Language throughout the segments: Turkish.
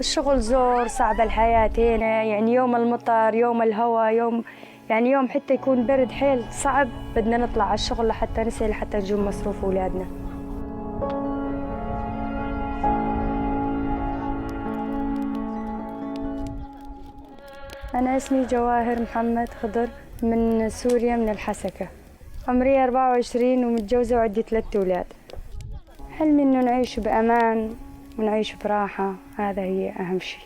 الشغل زور صعب الحياة هنا يعني يوم المطر يوم الهواء يوم يعني يوم حتى يكون برد حيل صعب بدنا نطلع على الشغل لحتى نسأل حتى نجيب مصروف أولادنا أنا اسمي جواهر محمد خضر من سوريا من الحسكة عمري 24 ومتجوزة وعندي ثلاثة أولاد حلمي إنه نعيش بأمان ونعيش براحة هذا هي أهم شيء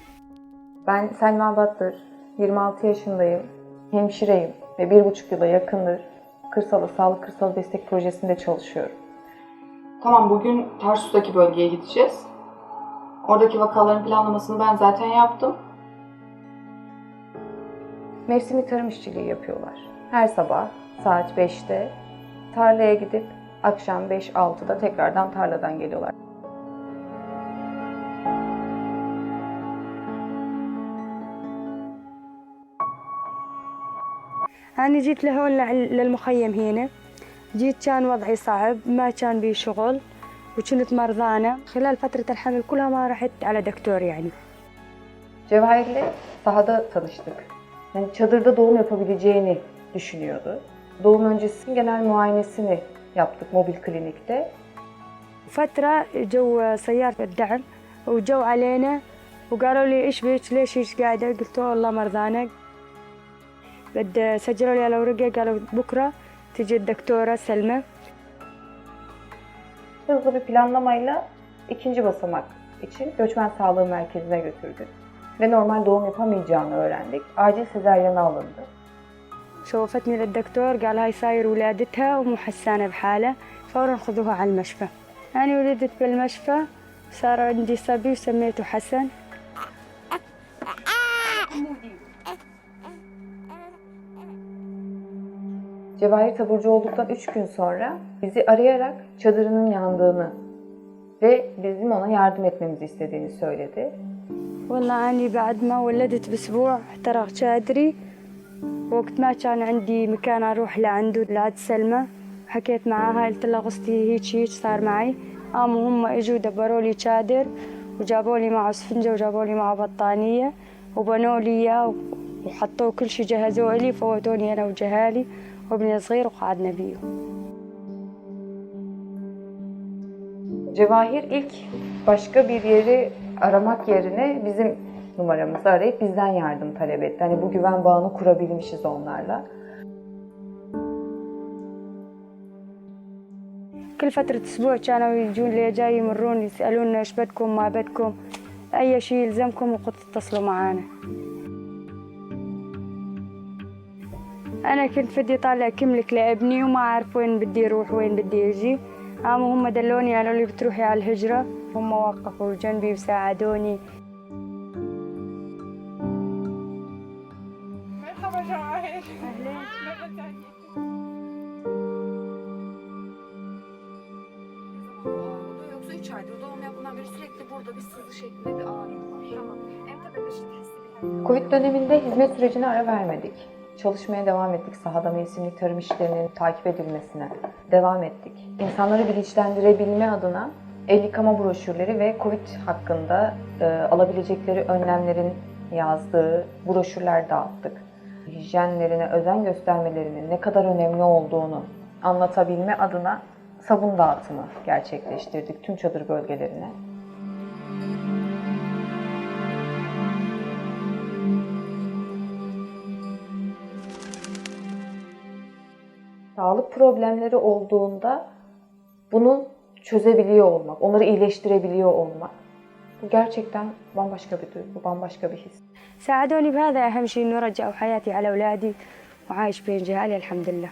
Ben Selma Battır, 26 yaşındayım, hemşireyim ve bir buçuk yıla yakındır Kırsalı Sağlık Kırsal Destek Projesi'nde çalışıyorum. Tamam bugün Tarsus'taki bölgeye gideceğiz. Oradaki vakaların planlamasını ben zaten yaptım. Mevsimi tarım işçiliği yapıyorlar. Her sabah saat 5'te tarlaya gidip akşam 5-6'da tekrardan tarladan geliyorlar. أنا جيت لهون لع- للمخيم هنا جيت كان وضعي صعب ما كان بي شغل وكنت مرضانة خلال فترة الحمل كلها ما رحت على دكتور يعني Cevahir'le sahada tanıştık. Yani çadırda doğum yapabileceğini düşünüyordu. Doğum öncesi genel muayenesini yaptık mobil klinikte. فترة جو سيارة الدعم وجو علينا وقالوا لي ايش بيك ليش ايش قاعدة قلت والله مرضانة بد سجلوا لي على ورقة قالوا بكرة تجي الدكتورة سلمى Hızlı bir planlamayla ikinci basamak için göçmen sağlığı merkezine götürdük. Ve normal doğum yapamayacağını öğrendik. Acil sezaryana alındı. شوفتني للدكتور قال هاي صاير ولادتها ومو حسانة بحالة فورا خذوها على المشفى أنا ولدت بالمشفى صار عندي صبي وسميته حسن Cevahir taburcu olduktan 3 gün sonra bizi arayarak çadırının yandığını ve bizim ona yardım etmemizi istediğini söyledi. والله أني بعد ما ولدت بأسبوع احترق شادري وقت ما كان عندي مكان أروح لعنده لعند سلمى. حكيت معاها قلت لها قصتي هيك هيك صار معي. قاموا هم إجوا دبروا لي شادر وجابوا لي معه اسفنجة وجابوا لي معه بطانية وبنوا لي إياه وحطوه كل شيء جهزوه لي فوتوني أنا وجهالي وابني صغير وقعدنا بيه. Cevahir ilk başka bir yeri aramak yerine bizim numaramızı arayıp bizden yardım talep etti. Hani bu güven bağını kurabilmişiz onlarla. كل فترة أسبوع كانوا يجون لي جاي يمرون يسألونا إيش بدكم ما بدكم أي شيء يلزمكم وقت تتصلوا معانا أنا كنت بدي طالع كملك لابني وما أعرف وين بدي أروح وين بدي أجي قاموا هم دلوني قالوا لي بتروحي على الهجرة هم وقفوا جنبي وساعدوني Merhaba Cahil. أهلين Yoksa 3 aydır doğum yapından beri sürekli burada bir sızı şeklinde bir ağrım var. Tamam. Hem de bebeşin hissi Covid döneminde hizmet sürecine ara vermedik. Çalışmaya devam ettik. Sahada mevsimlik tarım işlerinin takip edilmesine devam ettik. İnsanları bilinçlendirebilme adına el yıkama broşürleri ve Covid hakkında e, alabilecekleri önlemlerin yazdığı broşürler dağıttık. Hijyenlerine özen göstermelerinin ne kadar önemli olduğunu anlatabilme adına sabun dağıtımı gerçekleştirdik tüm çadır bölgelerine. sağlık problemleri olduğunda bunu çözebiliyor olmak, onları iyileştirebiliyor olmak. Bu gerçekten bambaşka bir duygu, bambaşka bir his. ساعدوني بهذا أهم شيء إنه رجعوا حياتي على أولادي وعايش بين جهالي الحمد لله